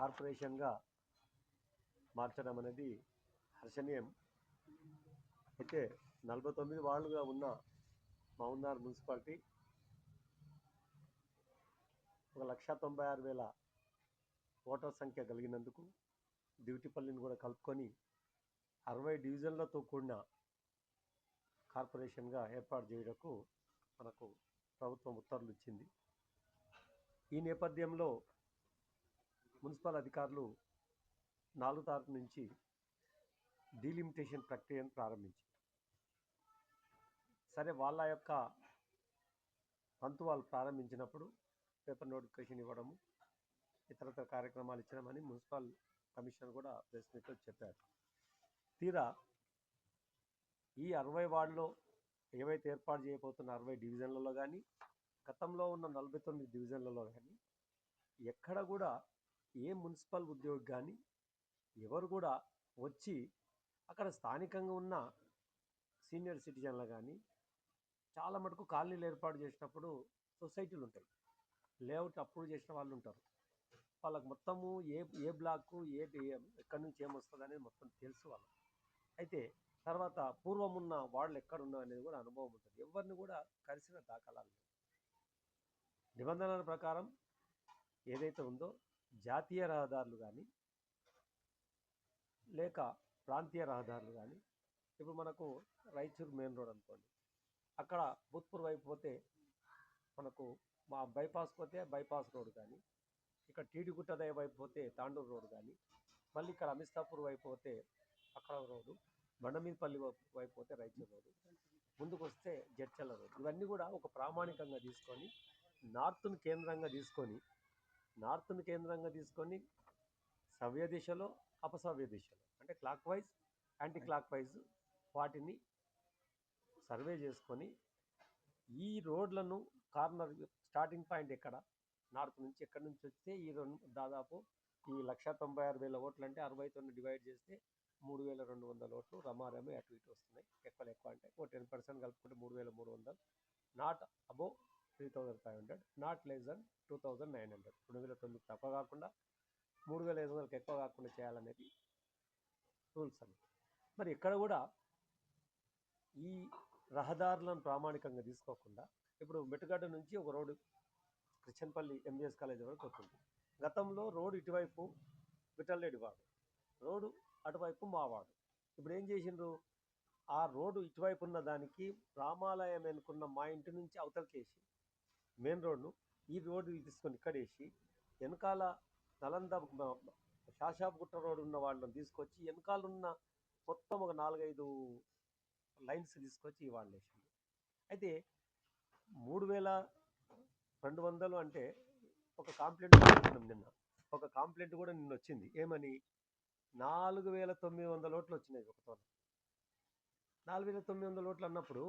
కార్పొరేషన్గా మార్చడం అనేది హర్షణీయం. అయితే నలభై తొమ్మిది వార్డులుగా ఉన్న మౌన్నార్ మున్సిపాలిటీ ఒక లక్ష తొంభై ఆరు వేల ఓటర్ సంఖ్య కలిగినందుకు దివిటిపల్లిని కూడా కలుపుకొని అరవై డివిజన్లతో కూడిన కార్పొరేషన్గా ఏర్పాటు చేయడకు మనకు ప్రభుత్వం ఉత్తర్వులు ఇచ్చింది. ఈ నేపథ్యంలో మున్సిపల్ అధికారులు నాలుగు తారీఖు నుంచి డీలిమిటేషన్ ప్రక్రియను ప్రారంభించారు. సరే వాళ్ళ యొక్క వంతు వాళ్ళు ప్రారంభించినప్పుడు పేపర్ నోటిఫికేషన్ ఇవ్వడము ఇతరతర కార్యక్రమాలు ఇచ్చడమని మున్సిపల్ కమిషనర్ కూడా ప్రెస్ మీట్లో చెప్పారు. తీరా ఈ అరవై వార్డులో ఏవైతే ఏర్పాటు చేయబోతున్న అరవై డివిజన్లలో కానీ గతంలో ఉన్న నలభై తొమ్మిది డివిజన్లలో కానీ ఎక్కడ కూడా ఏ మున్సిపల్ ఉద్యోగి కానీ ఎవరు కూడా వచ్చి అక్కడ స్థానికంగా ఉన్న సీనియర్ సిటిజన్లు కానీ చాలా మటుకు కాలనీలు ఏర్పాటు చేసినప్పుడు సొసైటీలు ఉంటాయి. లేఅవుట్ అప్రూవ్ చేసిన వాళ్ళు ఉంటారు. వాళ్ళకి మొత్తము ఏ ఏ బ్లాక్ ఏ ఎక్కడి నుంచి ఏమొస్తుంది అనేది మొత్తం తెలుసు వాళ్ళకి. అయితే తర్వాత పూర్వం ఉన్న వాళ్ళు ఎక్కడ ఉన్నా అనేది కూడా అనుభవం ఉంటుంది. ఎవరిని కూడా కలిసిన దాఖలాలు లేవు. నిబంధనల ప్రకారం ఏదైతే ఉందో జాతీయ రహదారులు కానీ లేక ప్రాంతీయ రహదారులు కానీ ఇప్పుడు మనకు రైచూర్ మెయిన్ రోడ్ అనుకోండి. అక్కడ భూత్పూర్ వైపు పోతే మనకు మా బైపాస్ పోతే బైపాస్ రోడ్ కానీ ఇక్కడ టీడిగుట్టదయ వైపు పోతే తాండూరు రోడ్ కానీ మళ్ళీ ఇక్కడ అమిస్తాపూర్ వైపు పోతే అక్కడ రోడ్డు బండమీదపల్లి వైపు వైపు పోతే రైచూర్ రోడ్డు ముందుకు వస్తే జడ్చల్ల రోడ్డు. ఇవన్నీ కూడా ఒక ప్రామాణికంగా తీసుకొని నార్త్ను కేంద్రంగా తీసుకొని నార్త్ను కేంద్రంగా తీసుకొని సవ్య దిశలో అపసవ్య దిశలో అంటే clockwise anticlockwise వాటిని సర్వే చేసుకొని ఈ రోడ్లను కార్నర్ స్టార్టింగ్ పాయింట్ ఎక్కడ? నార్త్ నుంచి ఎక్కడి నుంచి వస్తే ఈ రెండు దాదాపు ఈ లక్ష తొంభై ఆరు వేల ఓట్లు అంటే అరవై తొమ్మిది డివైడ్ చేస్తే మూడు వేల రెండు వందల ఓట్లు రమారమే అటు ఇటు వస్తున్నాయి. ఎక్కువ ఎక్కువ అంటే ఓ టెన్ పర్సెంట్ కలుపుకుంటే మూడు వేల మూడు వందలు. Not above three thousand five hundred not less than two thousand nine hundred. రెండు వేల తొమ్మిది తక్కువ కాకుండా మూడు వేల ఐదు వందలకు ఎక్కువ కాకుండా చేయాలనేది రూల్స్ అండి మరి ఇక్కడ కూడా ఈ రహదారులను ప్రామాణికంగా తీసుకోకుండా ఇప్పుడు మెట్టుగడ్డ నుంచి ఒక రోడ్డు క్రిస్టియన్పల్లి ఎంబీఎస్ కాలేజ్ వరకు వస్తుంది. గతంలో రోడ్డు ఇటువైపు విఠలరెడ్డి వాడు రోడ్డు అటువైపు మావాడు ఇప్పుడు ఏం చేసిండ్రు? ఆ రోడ్డు ఇటువైపు ఉన్న దానికి రామాలయం అనుకున్న మా ఇంటి నుంచి అవతలకేసి మెయిన్ రోడ్ను ఈ రోడ్డు తీసుకొని ఇక్కడేసి వెనకాల నలంద శాషాపుట్ట రోడ్డు ఉన్న వాళ్ళని తీసుకొచ్చి వెనకాల ఉన్న మొత్తం ఒక నాలుగైదు లైన్స్ తీసుకొచ్చి ఈ వాళ్ళు వేసింది అయితే మూడు వేల రెండు వందలు అంటే ఒక కాంప్లైంట్ కూడా నిన్న. ఒక కాంప్లైంట్ కూడా నిన్న వచ్చింది. ఏమని? నాలుగు వేల తొమ్మిది వందల ఓట్లు వచ్చినాయి ఒక నాలుగు వేల తొమ్మిది వందల ఓట్లు అన్నప్పుడు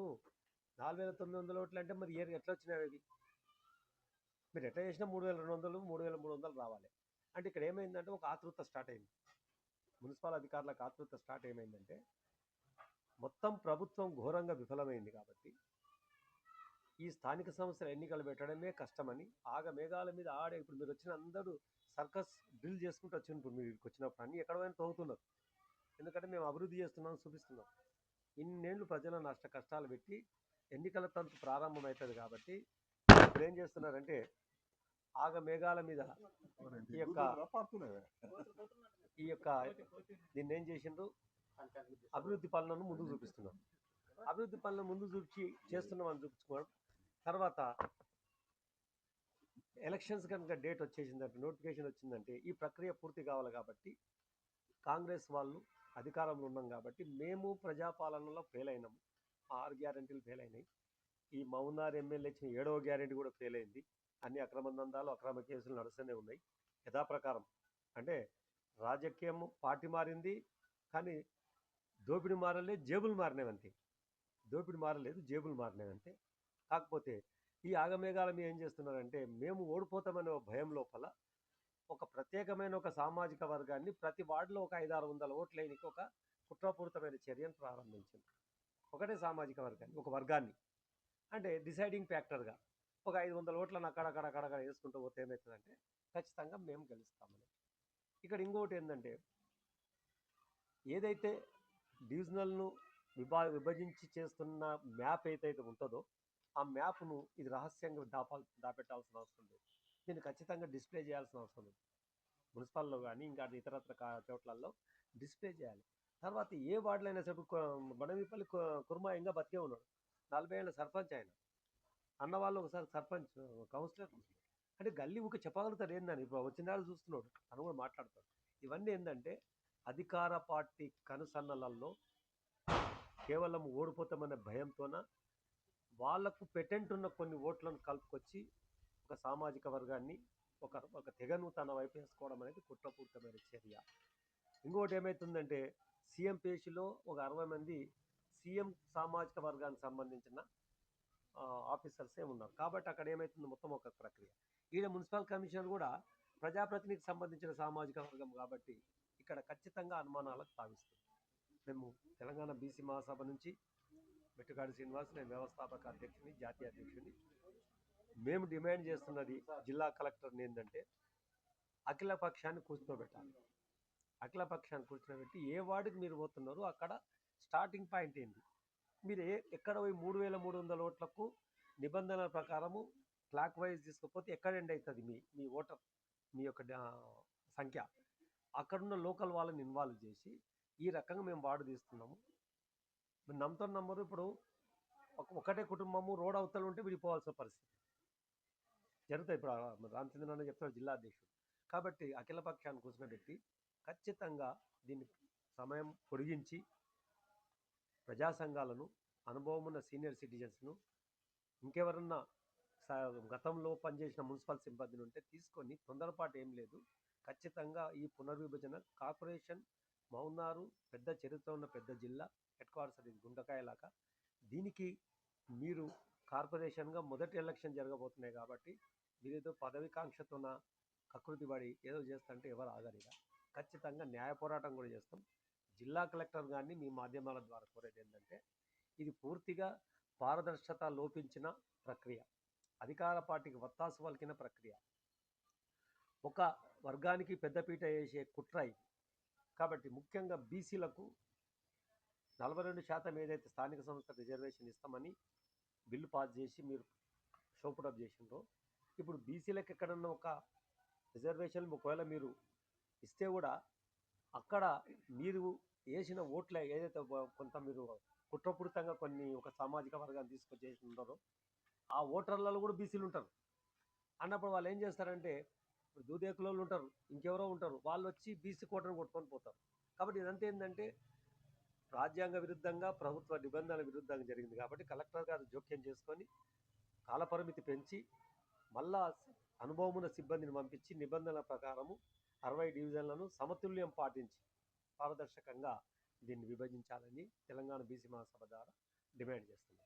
నాలుగు వేల తొమ్మిది వందల ఓట్లు అంటే మరి ఏ ఎట్లా వచ్చినాయి అవి? మీరు ఎట్లా చేసినా మూడు వేల రెండు వందలు మూడు వేల మూడు వందలు రావాలి. అంటే ఇక్కడ ఏమైందంటే ఒక ఆతృత స్టార్ట్ అయింది. మున్సిపల్ అధికారులకు ఆతృత స్టార్ట్ ఏమైందంటే మొత్తం ప్రభుత్వం ఘోరంగా విఫలమైంది కాబట్టి ఈ స్థానిక సంస్థల ఎన్నికలు పెట్టడమే కష్టమని ఆగ మేఘాల మీద ఆడే ఇప్పుడు మీరు వచ్చిన అందరూ సర్కస్ డ్రిల్ చేసుకుంటూ వచ్చిన ఇప్పుడు మీరు ఇక్కడికి వచ్చినప్పుడు అన్ని ఎక్కడ పోయినా తవ్వుతున్నారు. ఎందుకంటే మేము అభివృద్ధి చేస్తున్నాం చూపిస్తున్నాం. ఇన్నేళ్ళు ప్రజల నష్ట కష్టాలు పెట్టి ఎన్నికల తంతు ప్రారంభమవుతుంది కాబట్టి ఇప్పుడు ఏం చేస్తున్నారంటే ఆగ మేఘాల మీద ఈ యొక్క ఈ యొక్క దీన్ని ఏం చేసిండ్రు? అభివృద్ధి పనులను ముందుకు చూపిస్తున్నాం అభివృద్ధి పనులను ముందు చూపించి చేస్తున్నామని చూపించుకోవడం. తర్వాత ఎలక్షన్స్ కనుక డేట్ వచ్చేసిందంటే నోటిఫికేషన్ వచ్చిందంటే ఈ ప్రక్రియ పూర్తి కావాలి కాబట్టి కాంగ్రెస్ వాళ్ళు అధికారంలో ఉన్నాం కాబట్టి మేము ప్రజాపాలనలో ఫెయిల్ అయినాము. ఆరు గ్యారంటీలు ఫెయిల్ అయినాయి. ఈ మౌనార్ ఎమ్మెల్యే ఇచ్చిన ఏడవ గ్యారెంటీ కూడా ఫెయిల్ అయింది. అన్ని అక్రమ దందాలు అక్రమ కేసులు నడుస్తూనే ఉన్నాయి. యథాప్రకారం. అంటే రాజకీయం పార్టీ మారింది కానీ దోపిడి మారలేదు జేబులు మారినవంతే. దోపిడి మారలేదు జేబులు మారినవంతే. కాకపోతే ఈ ఆగమేఘాల మేము ఏం చేస్తున్నారంటే మేము ఓడిపోతామనే ఒక భయం లోపల ఒక ప్రత్యేకమైన ఒక సామాజిక వర్గాన్ని ప్రతి వార్డులో ఒక ఐదారు వందల ఓట్లైనకి ఒక కుట్రపూరితమైన చర్యను ప్రారంభించింది ఒకటే సామాజిక వర్గాన్ని ఒక వర్గాన్ని. అంటే డిసైడింగ్ ఫ్యాక్టర్గా. ఒక ఐదు వందల ఓట్లను అక్కడక్కడ అక్కడక్కడ వేసుకుంటూ పోతే ఏమవుతుందంటే ఖచ్చితంగా మేము గెలుస్తామని. ఇక్కడ ఇంకొకటి ఏంటంటే ఏదైతే డివిజనల్ను విభా విభజించి చేస్తున్న మ్యాప్ ఏదైతే ఉంటుందో ఆ మ్యాప్ను ఇది రహస్యంగా దాపాల్ దాపెట్టాల్సిన అవసరం లేదు. దీన్ని ఖచ్చితంగా డిస్ప్లే చేయాల్సిన అవసరం ఉంది మున్సిపల్లో కానీ ఇంకా ఇతరత్ర చోట్లలో డిస్ప్లే చేయాలి. తర్వాత ఏ వార్డులైనా సరే బడమిపల్లి కుర్మాయంగా బతికే ఉన్నాడు. నలభై ఏళ్ళ సర్పంచ్ ఆయన. అన్న వాళ్ళు ఒకసారి సర్పంచ్ కౌన్సిలర్ అంటే గల్లీ ఊక చెప్పగలుగుతారు ఏందని ఇప్పుడు వచ్చిన వాళ్ళు చూస్తున్నాడు తను కూడా మాట్లాడతాడు. ఇవన్నీ ఏంటంటే అధికార పార్టీ కనుసన్నలలో కేవలం ఓడిపోతామనే భయంతోన వాళ్ళకు పెటెంట్ ఉన్న కొన్ని ఓట్లను కలుపుకొచ్చి ఒక సామాజిక వర్గాన్ని ఒక ఒక తెగను తన వైపు వేసుకోవడం అనేది కుట్రపూరితమైన చర్య. ఇంకోటి ఏమవుతుందంటే సీఎం పేషిలో ఒక అరవై మంది సీఎం సామాజిక వర్గానికి సంబంధించిన ఆఫీసర్సే ఉన్నారు. కాబట్టి అక్కడ ఏమవుతుంది మొత్తం ఒక ప్రక్రియ. ఈయన మున్సిపల్ కమిషనర్ కూడా ప్రజాప్రతినిధికి సంబంధించిన సామాజిక వర్గం కాబట్టి ఇక్కడ ఖచ్చితంగా అనుమానాలకు తావిస్తుంది. మేము తెలంగాణ బీసీ మహాసభ నుంచి మెట్టుకాడి శ్రీనివాస్ నేను వ్యవస్థాపక అధ్యక్షుని జాతీయ అధ్యక్షుని మేము డిమాండ్ చేస్తున్నది జిల్లా కలెక్టర్ని ఏంటంటే అఖిల పక్షాన్ని కూర్చోబెట్టాలి. అఖిల పక్షాన్ని కూర్చోబెట్టి ఏ వార్డుకి మీరు పోతున్నారో అక్కడ స్టార్టింగ్ పాయింట్ ఏంటి మీరు ఏ ఎక్కడ పోయి మూడు వేల మూడు వందల ఓట్లకు నిబంధనల ప్రకారము క్లాక్ వైజ్ తీసుకుపోతే ఎక్కడ ఎండ్ అవుతుంది మీ మీ ఓటర్ మీ యొక్క సంఖ్య? అక్కడున్న లోకల్ వాళ్ళని ఇన్వాల్వ్ చేసి ఈ రకంగా మేము వార్డు తీస్తున్నాము. మీరు నమ్ముతున్న నంబరు ఇప్పుడు ఒకటే కుటుంబము రోడ్ అవతల ఉంటే విడిపోవాల్సిన పరిస్థితి. జరుగుతాయి ఇప్పుడు ఆ చెప్తాడు జిల్లా అధ్యక్షుడు. కాబట్టి అఖిల పక్షాన్ని కూర్చోబెట్టి ఖచ్చితంగా దీన్ని సమయం పొడిగించి ప్రజా సంఘాలను అనుభవం ఉన్న సీనియర్ సిటిజన్స్ను ఇంకెవరన్నా స- గతంలో పనిచేసిన మున్సిపల్ సిబ్బందిని ఉంటే తీసుకొని తొందరపాటు ఏం లేదు. ఖచ్చితంగా ఈ పునర్విభజన కార్పొరేషన్ మౌనారు పెద్ద చరిత్ర ఉన్న పెద్ద జిల్లా హెడ్ క్వార్టర్స్ అది గుండకాయలాగా. దీనికి మీరు కార్పొరేషన్గా మొదటి ఎలక్షన్ జరగబోతున్నాయి కాబట్టి మీరేదో పదవికాంక్షతోన కకృతి పడి ఏదో చేస్తుంటే ఎవరు ఆగరిగా ఖచ్చితంగా న్యాయ పోరాటం కూడా చేస్తాం. జిల్లా కలెక్టర్ గారిని మీ మాధ్యమాల ద్వారా కోరేది ఏంటంటే ఇది పూర్తిగా పారదర్శకత లోపించిన ప్రక్రియ. అధికార పార్టీకి వత్తాసు పలికిన ప్రక్రియ. ఒక వర్గానికి పెద్దపీట వేసే కుట్ర ఇది. కాబట్టి ముఖ్యంగా బీసీలకు నలభై రెండు శాతం ఏదైతే స్థానిక సంస్థ రిజర్వేషన్ ఇస్తామని బిల్లు పాస్ చేసి మీరు షోపుటప్ చేసిండ్రో ఇప్పుడు బీసీలకు ఎక్కడన్నా ఒక రిజర్వేషన్ ఒకవేళ మీరు ఇస్తే కూడా అక్కడ మీరు వేసిన ఓట్ల ఏదైతే కొంత మీరు కుట్రపూరితంగా కొన్ని ఒక సామాజిక వర్గాన్ని తీసుకొచ్చేసి ఉన్నారో ఆ ఓటర్లలో కూడా బీసీలు ఉంటారు. అన్నప్పుడు వాళ్ళు ఏం చేస్తారంటే దూదేకుల ఉంటారు ఇంకెవరో ఉంటారు వాళ్ళు వచ్చి బీసీ కోటను కొట్టుకొని పోతారు. కాబట్టి ఇదంతా ఏంటంటే రాజ్యాంగ విరుద్ధంగా ప్రభుత్వ నిబంధనల విరుద్ధంగా జరిగింది కాబట్టి కలెక్టర్ గారు జోక్యం చేసుకొని కాలపరిమితి పెంచి మళ్ళా అనుభవం ఉన్న సిబ్బందిని పంపించి నిబంధనల ప్రకారము అరవై డివిజన్లను సమతుల్యం పాటించి పారదర్శకంగా దీన్ని విభజించాలని తెలంగాణ బీసీ మహాసభ ద్వారా డిమాండ్ చేస్తున్నాం.